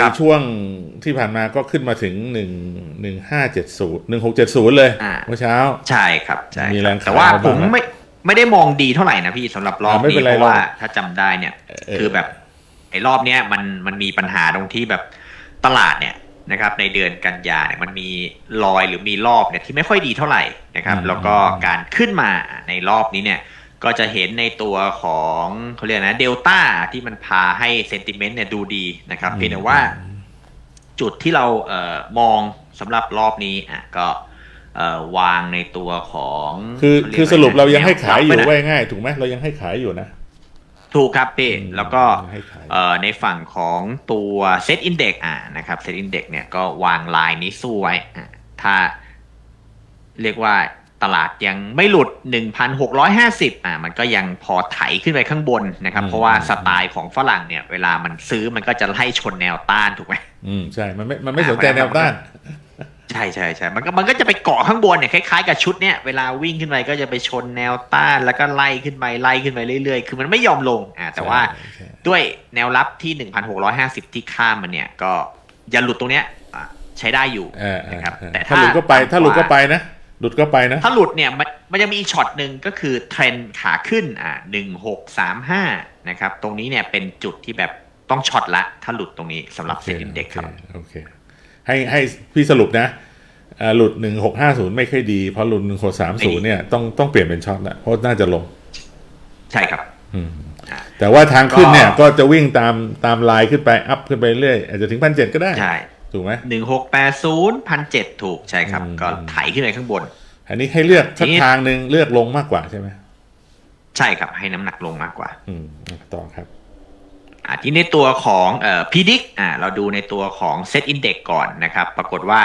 ครับช่วงที่ผ่านมาก็ขึ้นมาถึงหนึ่งหนึ่งห้าเจ็ดศูนย์หนึ่งหกเจ็ดศูนย์เลยอ่าเมื่อเช้า ใช่ครับใช่มีคแรรับงขายแต่ว่าเอาผบ้างมไหมไม่ไม่ได้มองดีเท่าไหร่นะพี่สำหรับรอบอ่าไม่เป็นี้นไรเพราะว่าหรอกถ้าจำได้เนี่ยเออคือแบบไอ้รอบเนี้ยมันมันมีปัญหาตรงที่แบบตลาดเนี่ยนะครับในเดือนกันยาเนี่ยมันมีรอยหรือมีรอบเนี่ยที่ไม่ค่อยดีเท่าไหร่นะครับ แล้วก็การขึ้นมาในรอบนี้เนี่ย ก็จะเห็นในตัวของเขาเรียกนะเดลต้าที่มันพาให้เซนติเมนต์เนี่ยดูดีนะครับเพียงแต่ว่าจุดที่เราเอ่อมองสำหรับรอบนี้อะก็เอ่อวางในตัวของคือขคือเกสรุปเรายังให้แนวขายอยู่รับไว้ไว้นะง่าย ถูกไหมเรายังให้ขายอยู่นะ ถูกครับพี่อืมแล้วก็ยังให้ขายเอ่อในฝั่งของตัวเซตอินเด็กอะนะครับเซตอินเด็กเนี่ยก็วางลายนี้สู้ไว้อะถ้าเรียกว่า ตลาดยังไม่หลุด 1,650 อะมันก็ยังพอไถขึ้นไปข้างบนนะครับอืมเพราะว่าสไตล์ของฝรั่งเนี่ย เวลามันซื้อมันก็จะไล่ชนแนวต้านถูกไหมอืม ใช่ มันไม่ มันไม่สนใจแนวต้าน ใช่ใช่ใช่มันก็มันก็จะไปเกาะข้างบนเนี่ยคล้ายๆกับชุดเนี่ยเวลาวิ่งขึ้นไปก็จะไปชนแนวต้านแล้วก็ไล่ขึ้นไปไล่ขึ้นไปเรื่อยๆ คือมันไม่ยอมลง อ่า แต่ว่าใช่ใช่ด้วยแนวรับที่ 1,650 ที่ข้ามมันเนี่ย ก็อย่าหลุดตรงเนี้ยอะใช้ได้อยู่เออเออนะครับเออแต่ถ้าหลุดก็ไป ถ้าหลุดก็ไปนะ หลุดก็ไปนะ ถ้าหลุดเนี่ยมันมันจะมีอีกช็อตหนึ่งก็คือเทรนด์ขาขึ้นอ่า1635นะครับ ตรงนี้เนี่ยเป็นจุดที่แบบต้องช็อตละ ถ้าหลุดตรงนี้สำหรับเซ็นดินเด็กครับ โอเค ให้ให้พี่สรุปนะอ่าหลุดหนึ่งหกห้าศูนย์ไม่ค่อยดี เพราะหลุดหนึ่งหกสามไม่ศูดีนย์เนี่ยต้องต้องเปลี่ยนเป็นช็อตละเพราะน่าจะลง ใช่ครับอืมอ่าแต่ว่าทางขึ้นเนี่ยก็ก็จะวิ่งตามตามลายขึ้นไป อัพขึ้นไปเรื่อยอาจจะถึงพันเจ็ดก็ได้ใช่ ถูกไหม1680 1,700ถูกใช่ครับอืมก็ไถขึ้นไปข้างบน อันนี้ให้เลือกสักทีนี้ทางหนึ่งเลือกลงมากกว่าใช่ไหมใช่ครับให้น้ำหนักลงมากกว่า อืมต่อครับอ่าที่ในตัวของเอ่อพีดิกอ่าเราดูในตัวของเซตอินเด็กก่อนนะครับ ปรากฏว่า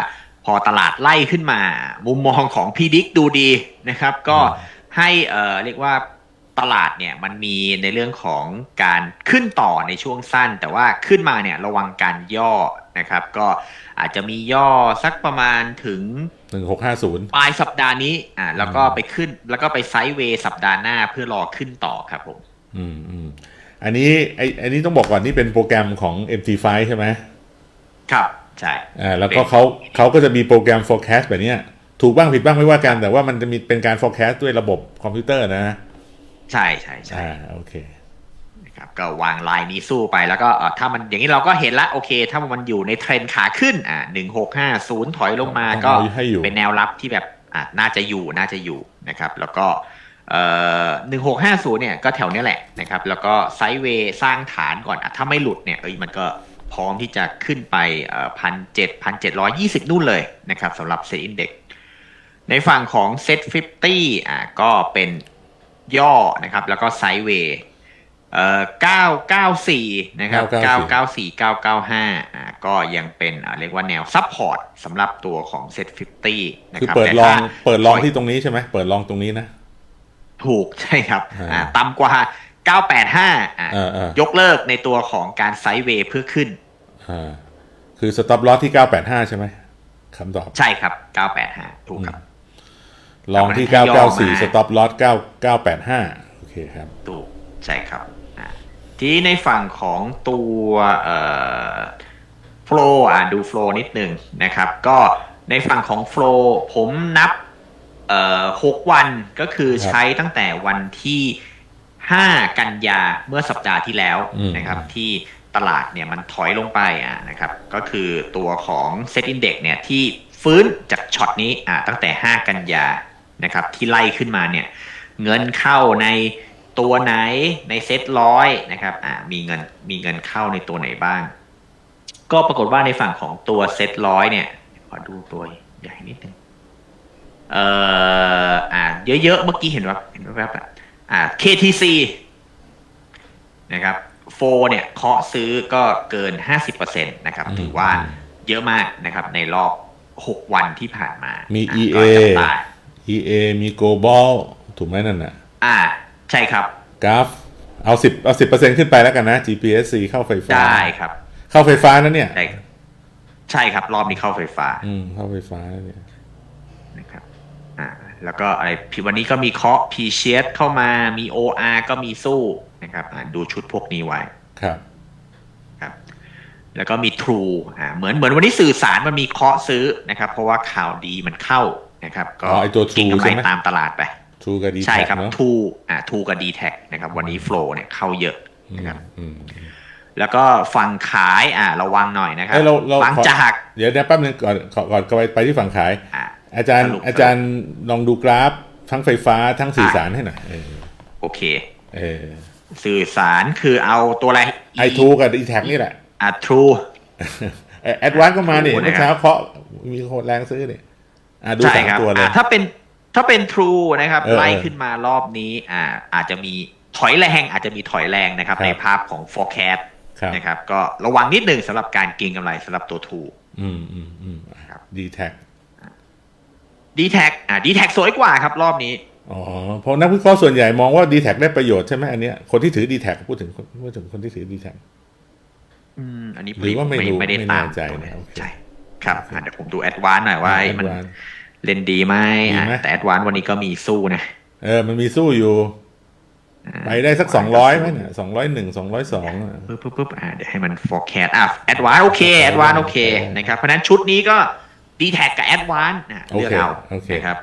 พอตลาดไล่ขึ้นมา มุมมองของพีดิกดูดีนะครับ ก็ให้เอ่อเรียกว่าตลาดเนี่ยมันมีในเรื่องของการขึ้นต่อในช่วงสั้น แต่ว่าขึ้นมาเนี่ยระวังการย่อ นะครับ ก็อาจจะมีย่อสักประมาณถึงหนึ่งหกห้าศูนย์ปลายสัปดาห์นี้อ่าแล้วก็ไปขึ้นแล้วก็ไปไซด์เวย์สัปดาห์หน้าเพื่อรอขึ้นต่อครับผม อืมอืมอันนี้ไออันนี้ต้องบอกก่อนนี่เป็นโปรแกรมของ MT5 ใช่ไหมครับ ใช่อ่าแล้วก็เขาเขาก็จะมีโปรแกรม forecast แบบเนี้ยถูกบ้างผิดบ้างไม่ว่ากันแต่ว่ามันจะมีเป็นการ forecast ด้วยระบบคอมพิวเตอร์นะ ใช่ใช่ใช่อ่าโอเค นะครับก็วางลายนี้สู้ไปแล้วก็เอ่อถ้ามันอย่างนี้เราก็เห็นละโอเค ถ้ามันอยู่ในเทรนด์ขาขึ้นอ่าหนึ่งหกห้าศูนย์ถอยลงมาต้องก็เอาให้อยู่เป็นแนวรับที่แบบอ่าน่าจะอยู่น่าจะอยู่นะครับ แล้วก็เอ่อหนึ่งหกห้าศูนย์เนี่ยก็แถวเนี้ยแหละนะครับ แล้วก็ไซด์เวย์สร้างฐานก่อนอะถ้าไม่หลุดเนี่ยเอ้ยมันก็พร้อมที่จะขึ้นไปพันเจ็ดพันเจ็ดร้อยี่สิบนู่นเลยนะครับสำหรับเซ็นอินเด็กในฝั่งของเซ็ตฟิฟตี้อ่าก็เป็นย่อนะครับ แล้วก็ไซด์เวย์ เอ่อ994 นะครับ 994 995 อ่า ก็ยังเป็นอ่าเรียกว่าแนวซับพอร์ตสำหรับตัวของเซ็ต50 นะคือครับเปิดแต่ลองถ้าเปิดลองที่ตรงนี้ใช่ไหม เปิดลองตรงนี้นะ ถูกใช่ครับ อ่าอ่าต่ำกว่า 985 อ่าเออเออยกเลิกในตัวของการไซด์เวย์เพื่อขึ้น อ่า คือสต็อปลอสที่ 985 ใช่ไหมคำตอบ ใช่ครับ 985 ถูกครับ ลองที่ให้ย่อมา994 สต็อปลอส 9 985 โอเคครับ ถูก ใช่ครับอ่า ทีนี้ในฝั่งของตัวเอ่อโฟลอ่าดูโฟลนิดหนึ่งนะครับ ก็ในฝั่งของโฟลผมนับเอ่อหกวันก็คือครับใช้ตั้งแต่วันที่5กันยาเมื่อสัปดาห์ที่แล้วอืมนะครับ ที่ตลาดเนี่ยมันถอยลงไปอะนะครับ ก็คือตัวของเซตอินเด็กเนี่ยที่ฟื้นจากช็อตนี้อ่าตั้งแต่ 5 กันยานะครับ ที่ไล่ขึ้นมาเนี่ย เงินเข้าใน ตัวไหนในเซ็ตร้อยนะครับอ่ามีเงินมีเงินเข้าในตัวไหนบ้าง ก็ปรากฏว่าในฝั่งของตัวเซ็ตร้อยเนี่ยขอดูตัวใหญ่นิดนึงเอ่ออ่า เยอะๆเมื่อกี้เห็นว่าเห็นว่าแบบอ่า KTC นะครับโฟเนี่ยเคาะซื้อก็เกิน 50%นะครับอืมถือว่าอืมเยอะมากนะครับในรอบ 6 วันที่ผ่านมา มีอะ EA ก็จับตา EA มี Global ถูกไหมนั่นน่ะ อ่า ใช่ครับกราฟเอา10เอา10%ขึ้นไปแล้วกันนะ GPSC เข้าไฟฟ้าได้ครับ เข้าไฟฟ้านะเนี่ยได้ครับใช่ครับรอบนี้เข้าไฟฟ้า อืม เข้าไฟฟ้าแล้วเนี่ยนะครับอ่าแล้วก็อะไรพี่วันนี้ก็มีเคาะพีเชียเข้ามามี OR ก็มีสู้นะครับอ่าดูชุดพวกนี้ไว้ครับครับ แล้วก็มี True อ่าเหมือนเหมือนวันนี้สื่อสารมันมีเคาะซื้อนะครับ เพราะว่าข่าวดีมันเข้านะครับ ก็อ๋อไอ้ตัวเก่ง True กำไรใช่ไหมตามตลาดไป ทรูกับดีใช่ครับเนาะ True อ่า True กับ d t แทนะครับ วันนี้ Flow เนี่ยเข้าเยอะอืมนะครับอืมแล้วก็ฝั่งขายอ่าระวังหน่อยนะครับเอ้ยเราเราบางขอจากเดี๋ยวนะแป๊บนึงก่อนก่อนก่อนก่อนไปไปที่ฝั่งขายอ่าอาจารย์สรุปอาจารย์ลองดูกราฟทั้งไฟฟ้าทั้งสื่อสารให้หน่อยเออโอเคเออสื่อสารคือเอาตัวอะไรไอทูกับดีแท็นี่แหละอ่า True แอดวานก็มาเนี่ย True เมื่อนะครับเช้าเคาะมีโคตรแรงซื้อเนี่ยอะดูใช่สามครับตัวเลยอ่าถ้าเป็น ถ้าเป็น True นะครับเออไล่เออขึ้นมารอบนี้อ่าอาจจะมีถอยแรงอาจจะมีถอยแรงนะครับครับในภาพของ forecast ครับนะครับ ก็ระวังนิดหนึ่งสำหรับการเก็งกำไรสำหรับตัว True อืมอืมอืมครับดีแท็ d t แทอ่า d t แทสวยกว่าครับรอบนี้ อ๋อ เพราะนักวิเคราะห์ส่วนใหญ่มองว่าดีแท็ได้ประโยชน์ใช่ไหมอันเนี้ย คนที่ถือดีแท็พูดถึงคนพูดถึงคนที่ถือดีแท็อืม อันนี้หรือว่าไม่รู้ไม่ได้ไม่ตามแน่ใจตัวเนี้ยนะโอเคใช่ ครับอะเดี๋ยวผมดูแอดวานหน่อยว่าไอ้มัน Advance เล่นดีไหมดีอะไหมแต่แอดวานวันนี้ก็มีสู้นะ เออ มันมีสู้อยู่อ่าไปได้สักสองร้อยไหมเนี่ยสองร้อยหนึ่งสองร้อยสองปึ๊บปึ๊บปึ๊บอ่าเดี๋ยวให้มัน forecast อะแอดวานโอเคแอดวานโอเคนะครับ เพราะฉะนั้นชุดนี้ก็ d t แทกับแอดวานนะเลือกเอาโอเคนะครับ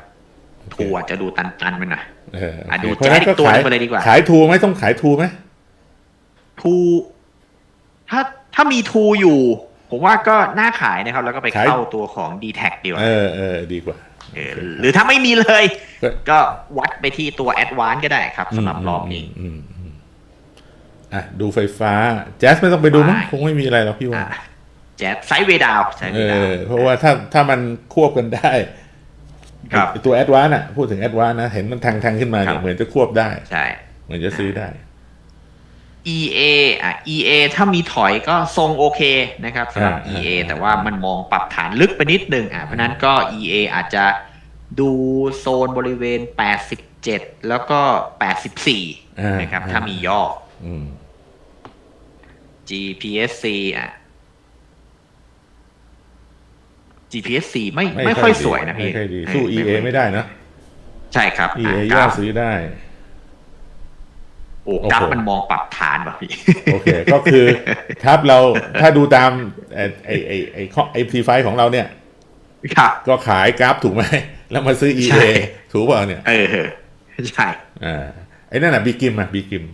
ทัวร์จะดูตันๆไปหน่อยเออโออะเคดูเพราะฉะนั้นแจ๊ก็ดอีกตัวขายหนึ่งไปเลยดีกว่า ขายทูไหมต้องขายทูไหมทูถ้าถ้ามีทูอยู่ ผมว่าก็น่าขายนะครับ แล้วก็ไปเข้าตัวของ d t แทดีกว่าเออเออดีกว่า เออหรือถ้าไม่มีเลยก็ก็วัดไปที่ตัวแอดวานก็ได้ครับสำหรับรอบนี้อืมอืมอะดูไฟฟ้า แจ๊สไม่ต้องไปดูมั้งไม่คงไม่มีอะไรหรอกพี่ว่าอะแจ๊ดไซด์เวดาวไซด์เอเวดาวอเพราะว่าถ้าถ้ามันควบกันได้ครับไอ้ตัวแอดวานอะ พูดถึงแอดวานนะ เห็นมันทางทางขึ้นมาครัเนี่ยบเหมือนจะควบได้ ใช่ เหมือนจะซื้อได้ EA อะ EA ถ้ามีถอยก็ทรงโอเคนะครับสำหรับอ่า EA อ่าแต่ว่ามันมองปรับฐานลึกไปนิดนึงอะเพราะฉะนั้นก็ EA อาจจะดูโซนบริเวณ 87 แล้วก็ 84 นะครับ ถ้ามีย่ออืม GPSC อะ GPSC ไม่ไม่ไม่ค่ค่ออยยดีสวยนะพี่ ไม่ค่อยดี สู้เ EA ไม่ได้นะ ใช่ครับ EA ะย่อกราฟซื้อได้ โอ้โอ้โหกราฟมันมองปรับฐานแบบพี่โอเค ก็คือครับเราถ้าดูตามไอ้ไอ้ไอ้ไอ้ไอ้พีไฟของเราเนี่ยครับก็ขายกราฟถูกไหม แล้วมาซื้อใช่ EA ถูกเปล่าเนี่ย เออใช่อ่าไอ้นั่นน่ะบีกิมอะบีกิม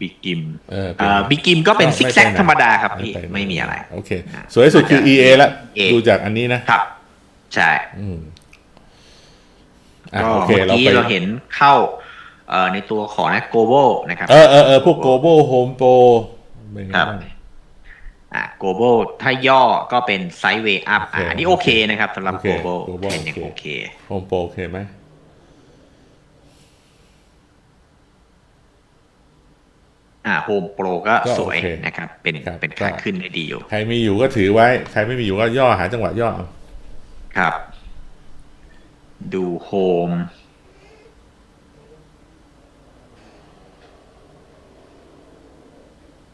บิกกิมเออเป็นอ่าบิกกิมก็เป็นไม่ซิกแซกไปไหนธรรมดาครับพี่ปหนไม่มีอะไร โอเค สวยสุดคือ EA ละ EA ดูจากอันนี้นะครับ ใช่อืมอะก็โอเคเมื่อเรากี้ไปเราเห็นเข้าเอ่อในตัวของนะโกโบนะครับ เออเออเออพวก global home pro เป็นไงครับบ้างอ่าโกโบถ้าย่อก็เป็นไซด์เวย์อัพโอเคอันนี้โอเคนะครับสำหรับโอเคโกโบ Global เป็นยังโอโอเคเค home pro โอเคไหมอ่าโฮมโปรก็ก็สวยโอเคนะครับ เป็นครับเป็นก็ขาขึ้นได้ดีอยู่ ใครมีอยู่ก็ถือไว้ ใครไม่มีอยู่ก็ย่อหาจังหวะย่อเอา ครับ ดูโฮม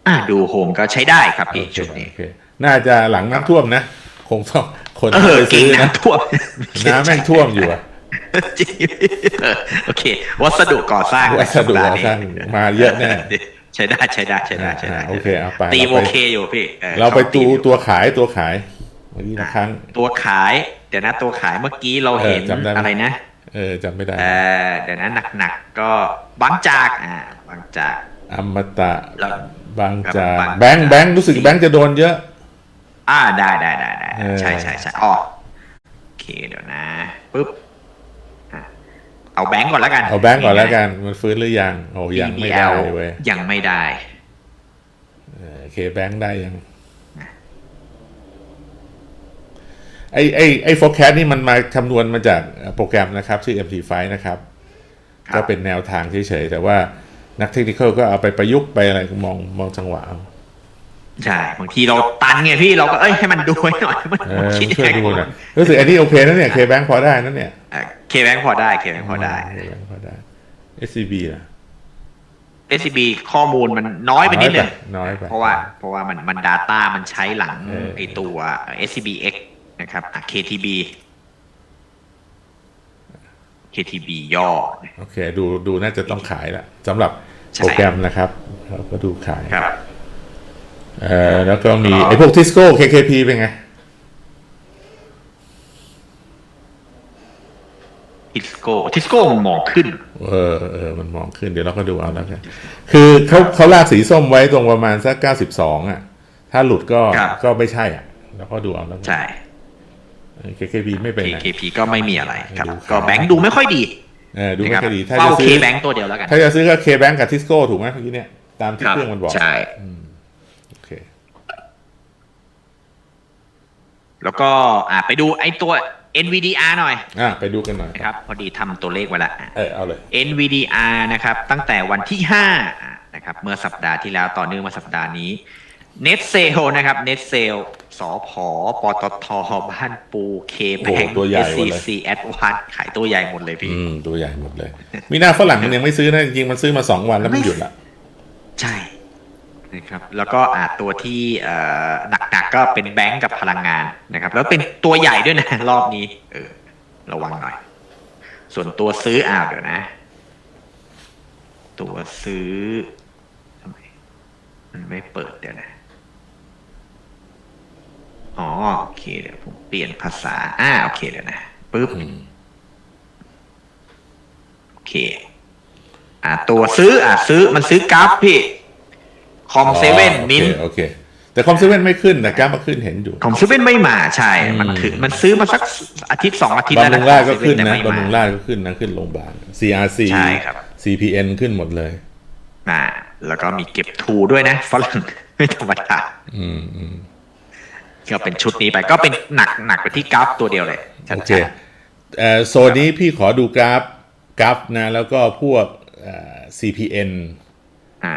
อ่าดูโฮมก็ใช้ได้ครับพี่โอเคชุดนี้โอเคน่าจะหลังน้ำท่วมนะ คงต้องคนเออไปเก่งซื้อนะนะท่วมน้ำแม่งท่วมอยู่อะจริงเออโอเค วัสดุก่อสร้างวัสดุก่อสร้างมาเยอะแน่ใช้ได้ใช้ได้ใช้ได้ใช้ได้อ่าโอเคเอาไปตีมเราโอไปเคอยู่พี่ออเราไปข้ดูมอยู่ตัวขายตัวขาย เมื่อกี้ละครั้ง ตัวขาย เดี๋ยวนะตัวขายเมื่อกี้เราเห็นเออจำได้ไหมอะไรนะ เออจำไม่ได้เออเดี๋ยวนะหนักๆก็บางจากอ่าบางจากอมตะแล้วบางจากบางจากแบงค์แบงค์รู้สึกแบงค์จะโดนเยอะ อ่าได้ได้ได้ได้เออใช่ใช่ใช่อ๋อโอเคเดี๋ยวนะปุ๊บอะเอาแบงก์ก่อนแล้วกัน เอาแบงค์ก่อนแล้วกัน มันฟื้นหรือยัง โอ้ยังไม่ได้ BBL เว้ยยังไม่ได้เออโอเคแบงค์ได้ยัง ไอไอไอ forecast นี่มันมาคำนวณมาจากโปรแกรมนะครับ ชื่อ MT5 นะครับครับ ก็เป็นแนวทางเฉยๆ แต่ว่านักเทคนิคก็เอาไปประยุกต์ไปอะไรมองมองจังหวะเอาใช่บางทีเราตันไงพี่เราก็เอ้ยให้มันดูไว้หน่อยมันเออคิดช่วยยังดูไงหน่อยรู้สึกอันนี้โอเคนะเนี่ยเคแบงค์พอได้นะเนี่ยเคแบงพอได้เคแบงพอได้เคแบงค์พอได้ SCB นะ SCB ข้อมูลมันน้อยไปนิดนึงน้อยไปเพราะว่าเพราะว่ามันมัน Data มันใช้หลังเออไอตัว SCBX นะครับอะ KTB โอเค KTB ย่อ โอเค ดูดูน่าจะต้องขายละสำหรับใช่โปรแกรมนะครับเราก็ดูขายครับ เอ่อแล้วก็มีอ๋อไอ้พวกทิสโก้ KKP เป็นไงทิสโก้ทิสโก้มันมองขึ้น เออเออมันมองขึ้นเดี๋ยวเราก็ดูเอาแล้วกัน คือเขาเขาลากสีส้มไว้ตรงประมาณสักเก้าสิบสองอะ ถ้าหลุดก็ครับก็ไม่ใช่อะ แล้วก็ดูเอาแล้วกันใช่เออ KKP ไม่เป็นไร KKP ก็ไม่มีอะไรครับดูครับก็แบงค์ดูไม่ค่อยดีเออดูนะไม่ครับค่อยดีถ้าเฝ้าจะเคซื้อแบงค์ตัวเดียวแล้วกันถ้าจะซื้อก็ K Bank กับทิสโก้ถูกไหมเมื่อกี้เนี่ยตามที่เครื่องมันบอกใช่โอเค แล้วก็อ่าไปดูไอ้ตัว NVDR หน่อย อะไปดูกันหน่อยนะครับ พอดีทำตัวเลขไว้แล้วอะเออเอาเลย NVDR นะครับ ตั้งแต่วันที่5อะนะครับ เมื่อสัปดาห์ที่แล้วต่อเนื่องมาสัปดาห์นี้ Net Sale นะครับ Net Sale สพปตทบ้านปูเคแบโอ้งตัวใหญ่หมดเลย SCC Advance ขายตัวใหญ่หมดเลยพี่ อืมตัวใหญ่หมดเลย มีหน้าฝรั่งมันยังไม่ซื้อนะจริงๆมันซื้อมาสองวันแล้วมันหยุดละใช่นะครับแล้วก็อาตัวที่เอ่อหนักๆก็เป็นแบงก์กับพลังงานนะครับ แล้วเป็นตัวใหญ่ด้วยนะ รอบนี้ เออ ระวังหน่อย ส่วนตัวซื้ออ่าเดี๋ยวนะ ตัวซื้อทำไมมันไม่เปิดเดี๋ยวนะ อ๋อโอเคเดี๋ยวผมเปลี่ยนภาษา อ่าโอเคเดี๋ยวนะปึ๊บโอเค อ่า ตัวซื้อ อ่าซื้อมันซื้อกราฟพี่คอมเซเว่นอ๋อโอเคมินโอเค แต่คอมเซเว่นไม่ขึ้นแต่กราฟมาขึ้นเห็นอยู่คอมเซเว่นไม่มาใช่ มันถือมันซื้อมาสักอาทิตย์สองอาทิตย์แล้วบำรุนะงราชก็ของขึ้น 7-Eleven นะแต่ไม่บำรุงมาราชก็ขึ้นนะขึ้นโรงพยาบาล CRC ใช่ครับ CPN ขึ้นหมดเลยอ่าแล้วก็มีเก็บทูด้วยนะฝรั่งไม่ธรรมดาอืมอืม ก็เป็นชุดนี้ไปก็เป็นหนักหนักไปที่กราฟตัวเดียวเลยชัดโอๆเคเอ่อโซนนี้พี่ขอดูกราฟกราฟนะ แล้วก็พวกเอ่อ CPN อ่า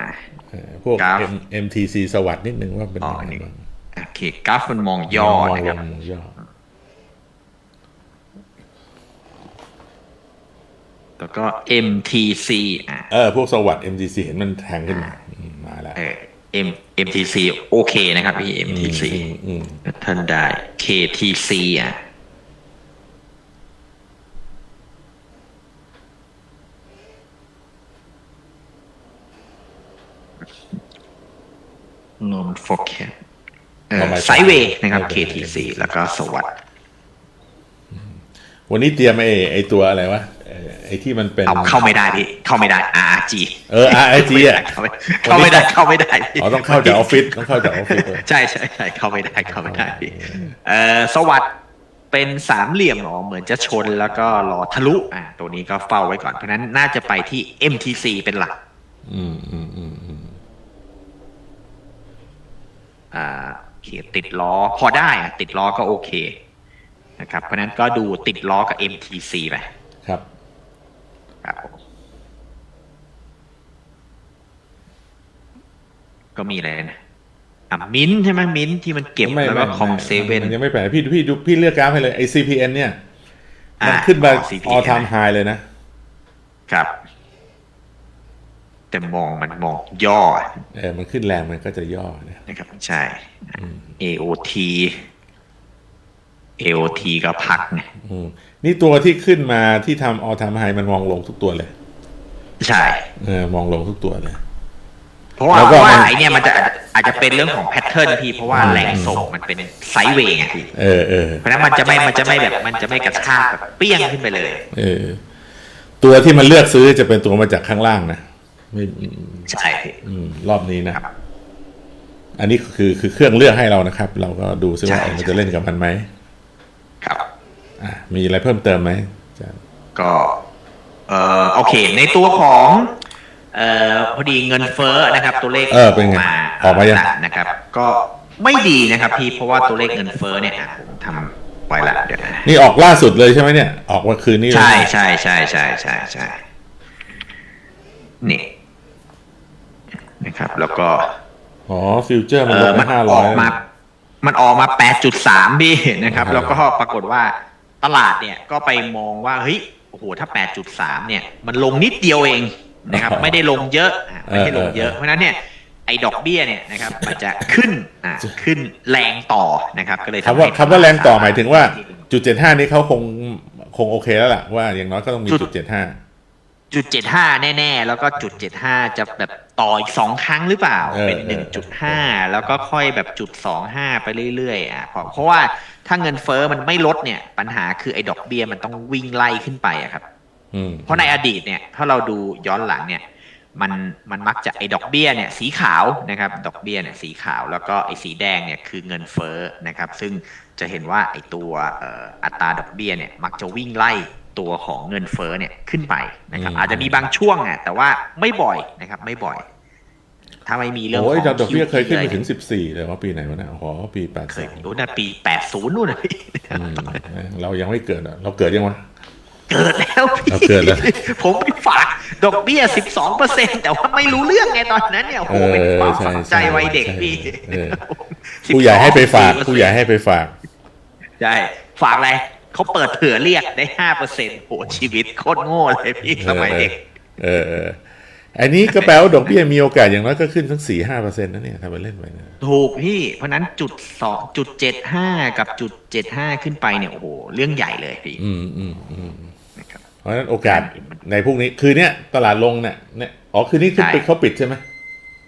เอ่อพวกกราฟ M MTC สวัสดนิดนึงว่าเป็นอ๋อยังไงนี่บ้างโอเคกราฟมันมองย่อมองนะลครับงมองย่อแล้วก็ MTC อ่าเออ พวกสวัสด MTC เห็นมันแทงขึ้นมาอืมมาแล้วเออ M MTC โอเคนะครับพี่ MTC ท่านได้ KTC อะ non forecast ไซเวย์นะครับ KTC แล้วก็สวัสด์ วันนี้เตรียมไอ้ไอ้ตัวอะไรวะเอ่อไอ้ที่มันเป็นเอาเข้าไม่ได้พี่เข้าไม่ได้ RG เออ RIG อะเข้าไม่เข้าไม่ได้เข้าไม่ได้พี่อ๋อต้องเข้าจากออฟฟิศต้องเข้าจากออฟฟิศเลยใช่ใช่ใช่เข้าไม่ได้เข้าไม่ได้พี่เอ่อสวัสดเป็นสามเหลี่ยมเหรอเหมือนจะชนแล้วก็รอทะลุอ่าตัวนี้ก็เฝ้าไว้ก่อน เพราะฉะนั้นน่าจะไปที่ MTC เป็นหลัก อืมอืมอืมอืมอ่าโอเคติดล้อ พอได้อะติดล้อก็โอเค นะครับ เพราะฉะนั้นก็ดูติดล้อกับ MTC ไปครับครับผมก็มีอะไรนะอะมิ้นท์ใช่ไหมมิ้นท์ที่มันเก็บไม่แล้วก็ไม่คอมเซเว่นมันยังไม่แปลกพี่พี่ดูพี่เลือกกราฟให้เลยไอ้ CPN เนี่ยมันอ่าขึ้นมาอ๋อ CPN all time high เลยนะ ครับ แต่มองมันมองย่อ เออ มันขึ้นแรงมันก็จะย่อนะนะครับ ใช่ AOT AOT ก็พักไงอืมนี่ตัวที่ขึ้นมาที่ทำ all time high มันมองลงทุกตัวเลย ใช่เออมองลงทุกตัวเลยเพราะว่าแล้วเพก็ราะว่ามันไอเนี่ยมันจะอาจจะเป็นเรื่องของแพทเทิร์นพี่เพราะว่าแรงส่งมันเป็นไซด์เวย์ไงพี่เออเออเพราะฉะนั้นมันจะไม่มันจะไม่แบบมันจะไม่กระชากแบบเปี้ยงขึ้นไปเลย เออ ตัวที่มันเลือกซื้อจะเป็นตัวมาจากข้างล่างนะไม่อืมใช่พี่อืมรอบนี้นะครับอันนี้คือคือเครื่องเลือกให้เรานะครับ เราก็ดูซิว่าใช่เราจะเล่นกับมันไหมครับอะ มีอะไรเพิ่มเติมไหมอาจารย์ก็เอ่อโอเค ในตัวของเอ่อพอดีเงินเฟ้อนะครับ ตัวเลขเออเป็นไงออกมายังนะครับ ก็ไม่ดีนะครับพี่เพราะว่าตัวเลขเงินเฟ้อเนี่ยอะผมทำไว้ละเดี๋ยวนะนี่ออกล่าสุดเลยใช่ไหมเนี่ย ออกวันคืนนี้เลยใช่ใช่ใช่ใช่ใช่ใช่นี่นะครับ แล้วก็อ๋อฟิวเจอร์มันเอลองไปมันห้าอร้ออยกมามันออกมา8.3พี่นะครับอ่าแล้วก็ปรากฏว่า ตลาดเนี่ยก็ไปมองว่าเฮ้ยโอ้โหถ้า 8.3 เนี่ย มันลงนิดเดียวเองนะครับ ไม่ได้ลงเยอะอะไม่ได้ลงเยอะเพราะฉะนั้นเนี่ยไอ้ดอกเบี้ยเนี่ยนะครับมันจะขึ้นอ่าขึ้นแรงต่อนะครับ ก็เลยทำคำว่าให้คำว่าแรงต่อหมายถึงว่าจุดเจ็ดห้านี้เขาคงคงโอเคแล้วล่ะว่าอย่างน้อยก็ต้องมีจุดจุดเจ็ดห้า จุดเจ็ดห้าแน่ๆ แล้วก็จุดเจ็ดห้าจะแบบต่ออีกสองครั้งหรือเปล่า เออเป็นเอหนึ่งอจุดห้าแล้วก็ค่อยแบบจุดสองห้าไปเรื่อยๆอะเพราะเพราะว่าถ้าเงินเฟอ้อมันไม่ลดเนี่ย ปัญหาคือไอ้ดอกเบี้ยมันต้องวิ่งไล่ขึ้นไปอะครับ อืม เพราะในอดีตเนี่ยถ้าเราดูย้อนหลังเนี่ยมันมันมักจะไอ้ดอกเบี้ยเนี่ยสีขาวนะครับดอกเบี้ยเนี่ยสีขาวแล้วก็ไอ้สีแดงเนี่ยคือเงินเฟ้อนะครับซึ่งจะเห็นว่าไอ้ตัวเอ่ออัตราดอกเบี้ยเนี่ยมักจะวิ่งไล่ ตัวของเงินเฟ้อเนี่ยขึ้นไปนะครับอืมอาจจะมีบางช่วงอะแต่ว่าไม่บ่อยนะครับ ไม่บ่อย ถ้าไม่มีเรื่องขโอ้อยงดอกเบี้ยเคยขึ้นไป QE ถึงสิบสี่เลยว่าปีไหนวะเนี่ยอ๋อปีแปดเคสยองโอ้น่ะปีแปดศูนย์นู่นนะพี่เรายังไม่เกิดอะเราเกิดยังวะเกิดแล้วพี่เอาเกิดแล้วผมไปฝากดอกเบี้ยสิบสองเปอร์เซ็นแต่ว่าไม่รู้เรื่องไงตอนนั้นเนี่ยโอ้โหเป็นความฝังใจวัยเด็กพี่เออผู้ใหญ่ให้ไปฝากผู้ใหญ่ให้ไปฝากใช่ฝากอะไร เขาเปิดเผื่อเรียกได้ห้าเปอร์เซ็นโหชีวิตโคตรโง่เลยพี่สมัยเด็กเออเอออันนี้ก็แปลว่าดอกเบี้ยมีโอกาสอย่างน้อยก็ขึ้นทั้งสี่ห้าเปอร์เซ็นต์นะเนี่ยทำไปเล่นไปนะถูกพี่ เพราะนั้นจุดสองจุดเจ็ดห้ากับจุดเจ็ดห้าขึ้นไปเนี่ยโอ้โหเรื่องใหญ่เลยพี่ อืมอืมอืมนะครับเพราะฉะนั้นโอกาสในพวกนี้คือเนี้ยตลาดลงเนี่ยเนี่ยอ๋อคืนนี้คือใช่ปิดเขาปิดใช่ไหม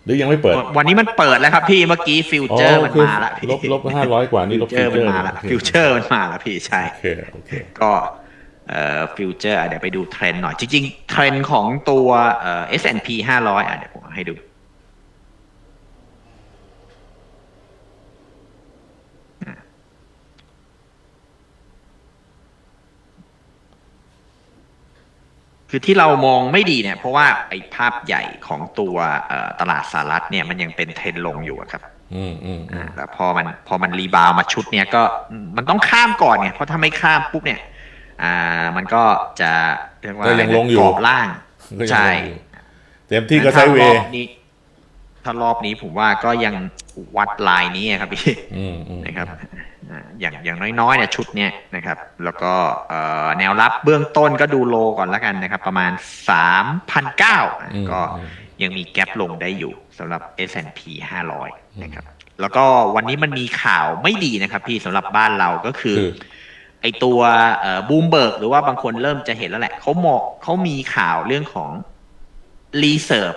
หรือยังไม่เปิดวันนี้มันเปิดแล้วครับพี่เมื่อกี้ฟิวเจอร์มันมาละพี่ลบลบห้าร้อยกว่านี่ลบฟิวเจอร์มันมาละโอเคฟิวเจอร์มันมาละพี่ใช่โอเคโอเคก็เอ่อฟิวเจอร์เดี๋ยวไปดูเทรนด์หน่อย จริงๆ เทรนด์ของตัวเอ่อ S&P 500อะเดี๋ยวผมให้ดู คือที่เรามองไม่ดีเนี่ย เพราะว่าไอ้ภาพใหญ่ของตัวเอ่อตลาดสหรัฐเนี่ยมันยังเป็นเทรนด์ลงอยู่อะครับ อืมอืมอือ่ามแล้วพอมันพอมันรีบาวด์มาชุดเนี้ยก็อืมมันต้องข้ามก่อนไงเพราะถ้าไม่ข้ามปุ๊บเนี่ย อ่ามันก็จะเรียกว่าก็ยังลงอยู่กรอบล่างก็ยังใช่ลงอยู่เต็มที่ก็ไซด์เวถ้ารอย์บนี้ถ้ารอบนี้ผมว่าก็ยังวัดลายนี้อะครับพี่อืมอืมนะครับ อ่าอย่างอย่างน้อยๆเนี่ยชุดเนี้ยนะครับ แล้วก็เอ่อแนวรับเบื้องต้นก็ดูโลก่อนแล้วกันนะครับ ประมาณ 3,009 ก็ยังมีแกลบลงได้อยู่สำหรับ S&P 500 นะครับ แล้วก็วันนี้มันมีข่าวไม่ดีนะครับพี่สำหรับบ้านเราก็คือคือไอตัวบูมเบิร์กหรือว่าบางคนเริ่มจะเห็นแล้วแหละเขามองเขามีข่าวเรื่องของรีเซิร์ฟ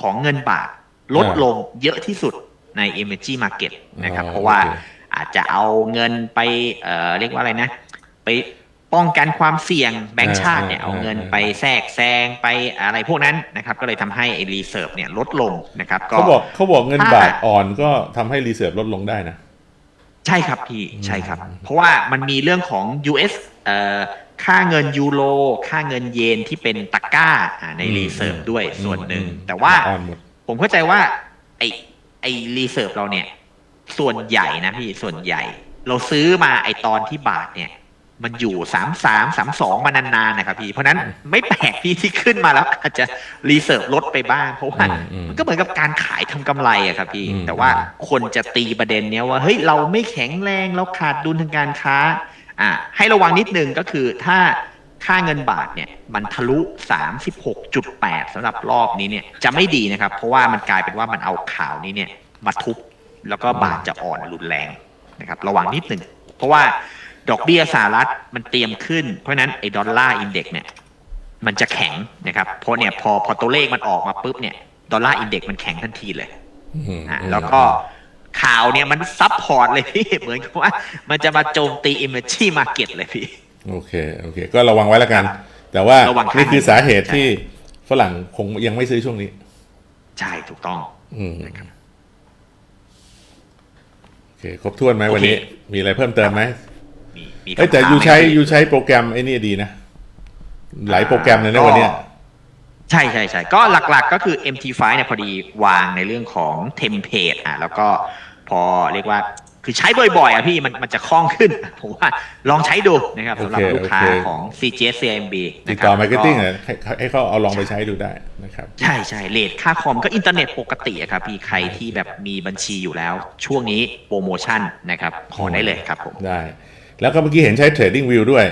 ของเงินบาทลดอ่าลงเยอะที่สุดใน Emerging Market นะครับอ๋อเพราะว่าโอเคอาจจะเอาเงินไปเอ่อเรียกว่าอะไรนะ ไปป้องกันความเสี่ยงแบงก์ชาติเนี่ยอ่าเอาเงินอ่าไปแทรกแซงไปอะไรพวกนั้นนะครับ ก็เลยทำให้ไอ้รีเซิร์ฟเนี่ยลดลงนะครับก็เขาบอกเขาบอกเงินถ้าบาทอ่อนก็ทำให้รีเซิร์ฟลดลงได้นะ ใช่ครับพี่ใช่ครับ เพราะว่ามันมีเรื่องของ US เอ่อค่าเงินยูโรค่าเงินเยนที่เป็นตะกร้าอ่าในอืมรีเซิร์ฟด้วยอืมส่วนหนึ่งอืมแต่ว่าอ่อนหมดผมเข้าใจว่าไอไอรีเซิร์ฟเราเนี่ย ส่วนใหญ่นะพี่ส่วนใหญ่ เราซื้อมาไอตอนที่บาทเนี่ย มันอยู่สามสามสามสองมานานๆนะครับพี่ เพราะฉะนั้นไม่แปลกพี่ที่ขึ้นมาแล้ว อาจจะรีเซิร์ฟลดไปบ้าง เพราะว่าอืมอืมมันก็เหมือนกับการขายทำกำไรอะครับพี่อืมแต่ว่าคนจะตีประเด็นเนี้ยว่าเฮ้ยเราไม่แข็งแรงเราขาดดุลทางการค้า อะให้ระวังนิดนึงก็คือถ้าค่าเงินบาทเนี่ยมันทะลุ 36.8สำหรับรอบนี้เนี่ยจะไม่ดีนะครับ เพราะว่ามันกลายเป็นว่ามันเอาข่าวนี้เนี่ยมาทุบ แล้วก็บาทจะอ่อนรุนแรงนะครับระวังนิดนึงเพราะว่าดอกเบี้ยสหรัฐมันเตรียมขึ้น เพราะฉะนั้นไอ้ดอลลาร์อินเด็กซ์เนี่ยมันจะแข็งนะครับเพราะเนี่ยพอพอตัวเลขมันออกมาปุ๊บเนี่ยดอลลาร์อินเด็กซ์มันแข็งทันทีเลยอืมอะอืมแล้วก็ข่าวเนี่ยมันซับพอร์ตเลยพี่ เหมือนกับว่า มันจะมาโจมตี emerging market เลยพี่ โอเค โอเค ก็ระวังไว้แล้วกัน แต่ว่าระวังค่านี่คือสาเหตุใช่ที่ฝรั่งคงยังไม่ซื้อช่วงนี้ ใช่ถูกต้อง อืมนะครับโอ เคครบถ้วนไหมโอเควันนี้ มีอะไรเพิ่มเติมไหมมีมีเอ้ยคำแต่ถามยูใช้ไหมพี่ยูใช้โปรแกรมไอ้นี่ดีนะ หลายโปรแกรมเลยนะวันเนี้ยใช่ใช่ใช่ก็หลักๆก็คือ MT5 เนี่ยพอดีวางในเรื่องของเทมเพลตอะแล้วก็พอเรียกว่า คือใช้บ่อยๆอะพี่มันมันจะคล่องขึ้น ผมว่าลองใช้ดูนะครับสำหรับโอเคลูกค้าโอเคของ CGS CMB ติดนะครับต่อมาร์เก็ตติ้งก็ให้ให้เขาเอาลองไปใช้ดูได้นะครับ ใช่ใช่เลทค่าคอมก็อินเทอร์เน็ตปกติอะครับพี่ใครที่แบบมีบัญชีอยู่แล้ว ช่วงนี้โปรโมชั่นนะครับขอได้เลยครับผมได้ แล้วก็เมื่อกี้เห็นใช้ Trading View ด้วย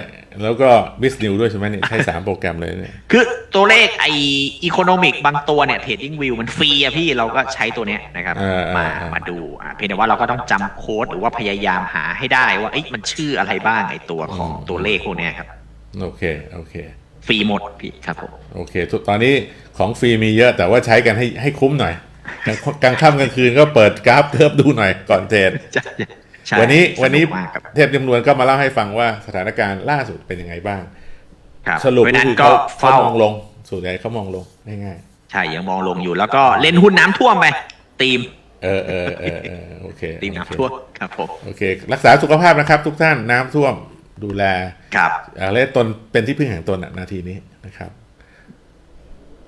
แล้วก็ b i z New ด้วยใช่ไหมเนี่ยใช้สามโปรแกรมเลยเนี่ยคือตัวเลขไออีโคโนมิกบางตัวเนี่ยเทรดดิ้งวิวมันฟรีอะพี่เราก็ใช้ตัวเนี้ยนะครับเออเออมาเออมาดูอะเพียงแต่ว่าเราก็ต้องจำโค้ดหรือว่าพยายามหาให้ได้ว่าเอ้ยมันชื่ออะไรบ้างไอตัวของตัวเลขพวกเนี้ยครับ โอเคโอเคฟรีหมดพี่ครับผมโอเคทุกตอนนี้ของฟรีมีเยอะแต่ว่าใช้กันให้ให้คุ้มหน่อยกลางกลางค่ำกลางคืนก็เปิดกราฟเทิบดูหน่อยก่อนเทรดใช่ใช่ วันนี้วันนี้สกมากครับเทพจำนวนก็มาเล่าให้ฟังว่าสถานการณ์ล่าสุดเป็นยังไงบ้างครับสรุปเพราะก็ฉะนั้นคือก็เขาเขาเฝ้ามองลงส่วนใหญ่เขามองลงง่ายใช่ยังมองลงอยู่แล้วก็เล่นหุ้นน้ำท่วมไปตีมๆเออเออเออเออโอเคตีมโอเคน้ำท่วมครับผมโอเค รักษาสุขภาพนะครับ ทุกท่านน้ำท่วมดูแลครับอะไรตนเป็นที่พึ่งแห่งตนอะนาทีนี้นะครับ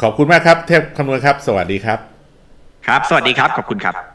ขอบคุณมากครับ เทพคำนวณครับ สวัสดีครับ ครับ สวัสดีครับ ขอบคุณครับ